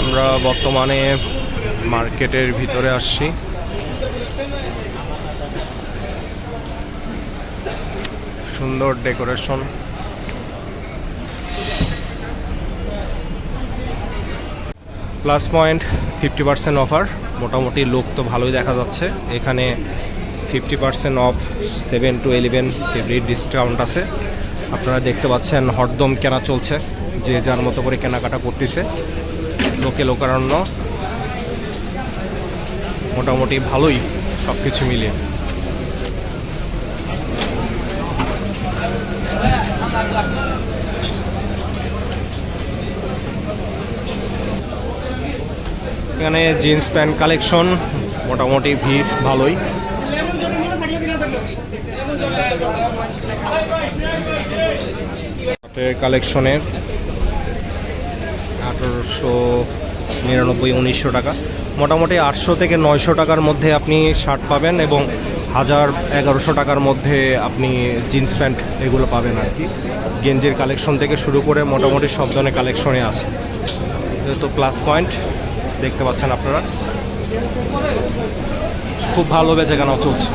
আমরা বর্তমানে মার্কেটের ভিতরে আসছি। সুন্দর decoration. Plus point, fifty percent offer. মোটামুটি লোক তো ভালোই দেখা যাচ্ছে। এখানে fifty percent off seven to eleven February discount আছে। আপনারা দেখতে পাচ্ছেন হরদম কেনা চলছে। যে যার মতো করে কেনাকাটা করতেছে। লোকে লোকারণ্য। মোটামুটি ভালোই সব কিছু মিলিয়ে। এখানে জিন্স প্যান্ট কালেকশন, মোটামুটি ভিড়, ভালোই। কালেকশনের আঠারোশো নিরানব্বই, উনিশশো টাকা। মোটামুটি আটশো থেকে নয়শো টাকার মধ্যে আপনি শার্ট পাবেন এবং হাজার এগারোশো টাকার মধ্যে আপনি জিন্স প্যান্ট এগুলো পাবেন আর কি। গেঞ্জির কালেকশন থেকে শুরু করে মোটামুটি সব ধরনের কালেকশনে আছে। তো প্লাস পয়েন্ট দেখতে পাচ্ছেন আপনারা। খুব ভালো বেচে কেনাও চলছে।